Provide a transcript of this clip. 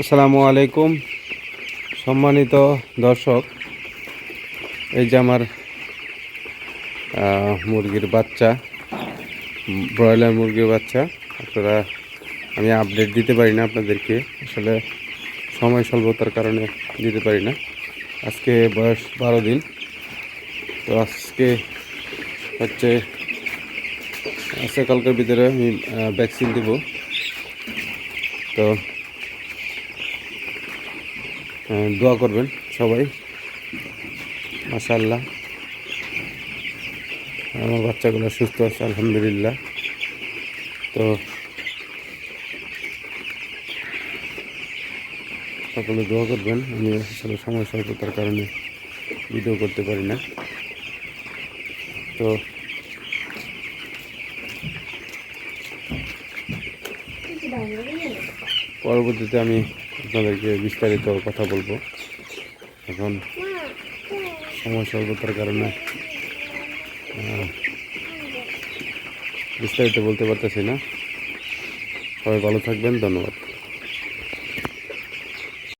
আসসালামু আলাইকুম। সম্মানিত দর্শক, এই যে আমার মুরগির বাচ্চা, ব্রয়লার মুরগির বাচ্চা, আপনারা, আমি আপডেট দিতে পারি না আপনাদেরকে, আসলে সময় স্বল্পতার কারণে দিতে পারি না। আজকে বয়স বারো দিন, তো আজকে হচ্ছে, আজকে কালকের ভিতরে আমি ভ্যাকসিন দেব। তো দোয়া করবেন সবাই। মাশাল্লাহ আমার বাচ্চাগুলো সুস্থ আছে, আলহামদুলিল্লাহ। তো সকলে দোয়া করবেন, আমি আসলে সময় স্বল্পতার কারণে ভিডিও করতে পারি না। তো পরবর্তীতে আমি আপনাদেরকে বিস্তারিত কথা বলব। এখন সময় স্বল্পতার কারণে বিস্তারিত বলতে পারতেছি না। সবাই ভালো থাকবেন, ধন্যবাদ।